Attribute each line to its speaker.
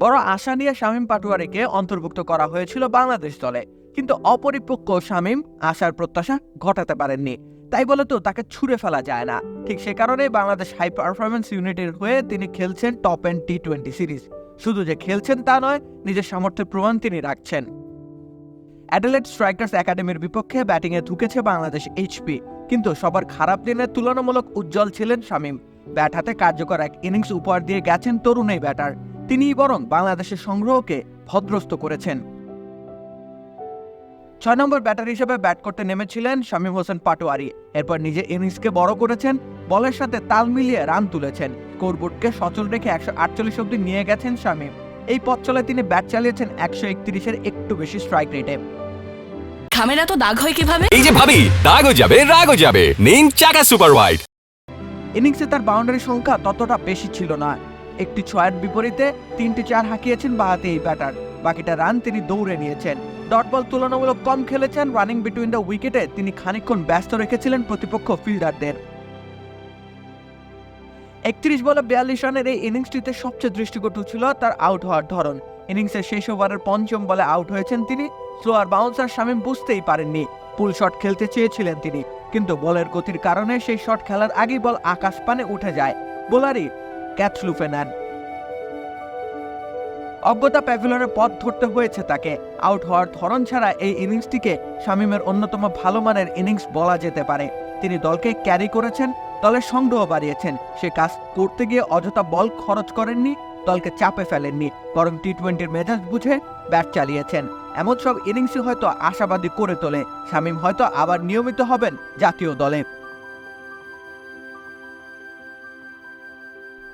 Speaker 1: বড় আশা নিয়ে শামীম পাটোয়ারিকে অন্তর্ভুক্ত করা হয়েছিল বাংলাদেশ দলে। কিন্তু অপরিপক্ক শামীম আশার প্রত্যাশা ঘটাতে পারেননি। তাই বলে তো তাকে ছুঁড়ে ফেলা যায় না। ঠিক সে কারণেই বাংলাদেশ হাই পারফরমেন্স ইউনিটের হয়ে তিনি খেলছেন top end T twenty series শুধু যে খেলছেন তা নয়, নিজের সামর্থ্যের প্রমাণ তিনি রাখছেন। অ্যাডেলেট স্ট্রাইকার্স একাডেমির বিপক্ষে ব্যাটিংয়ে ঢুকেছে বাংলাদেশ এইচপি কিন্তু সবার খারাপ দিনে তুলনামূলক উজ্জ্বল ছিলেন শামীম। ব্যাট হাতে কার্যকর এক ইনিংস উপহার দিয়ে গেছেন তরুণ এই ব্যাটার। তিনিই বরং বাংলাদেশের সংগ্রহকে ভদ্রস্ত করেছেন। ছয় নম্বর ব্যাটার হিসেবে ব্যাট করতে নেমেছিলেন শামীম হোসেন পাটোয়ারি। এরপর নিজে ইনিংসকে বড় করেছেন বলের সাথে তাল মিলিয়ে রান তুলেছেন। স্কোরবোর্ডকে সচল রেখে একশো আটচল্লিশ অব্দি নিয়ে গেছেন শামীম। এই পথ চলে তিনি ব্যাট চালিয়েছেন একশো একত্রিশের একটু বেশি স্ট্রাইক রেটে।
Speaker 2: খামের এত দাগ হয় কীভাবে?
Speaker 3: এই যে ভাবি দাগও যাবে রাগও যাবে। নিন চাকা সুপার হোয়াইট
Speaker 1: ইনিংসে তার বাউন্ডারি সংখ্যা ততটা বেশি ছিল না। একটি ছয়ের বিপরীতে তিনটি চার হাঁকিয়েছেন বাহাতে এই ব্যাটার। বাকিটা রান তিনি দৌড়ে নিয়েছেন। ডট বল তুলনামূলক কম খেলেছেন রানিং বিটুইন দ্য উইকেটে তিনি খানিকক্ষণ ব্যস্ত রেখেছিলেন প্রতিপক্ষ ফিল্ডারদের। একত্রিশ বলে বিয়াল্লিশ রানের এই ইনিংসটিতে সবচেয়ে দৃষ্টিকটু ছিল তার আউট হওয়ার ধরন। ইনিংসের শেষ ওভারের পঞ্চম বলে আউট হয়েছেন তিনি। স্লোয়ার বাউন্সার শামীম বুঝতেই পারেননি। পুল শট খেলতে চেয়েছিলেন তিনি। কিন্তু বলের গতির কারণে সেই শট খেলার আগেই বল আকাশ পানে উঠে যায়। বোলারই ক্যাচ লুফে নেন অজ্ঞতা প্যাভিলনের পথ ধরতে হয়েছে তাকে। আউট হওয়ার ধরন ছাড়া এই ইনিংসটিকে শামীমের অন্যতম ভালো মানের ইনিংস বলা যেতে পারে। তিনি দলকে ক্যারি করেছেন, দলের সংগ্রহ বাড়িয়েছেন। সে কাজ করতে গিয়ে অযথা বল খরচ করেননি, দলকে চাপে ফেলেননি, বরং টি টোয়েন্টির মেজাজ বুঝে ব্যাট চালিয়েছেন। এমন সব ইনিংসই হয়তো আশাবাদী করে তোলে। শামীম হয়তো আবার নিয়মিত হবেন জাতীয় দলে।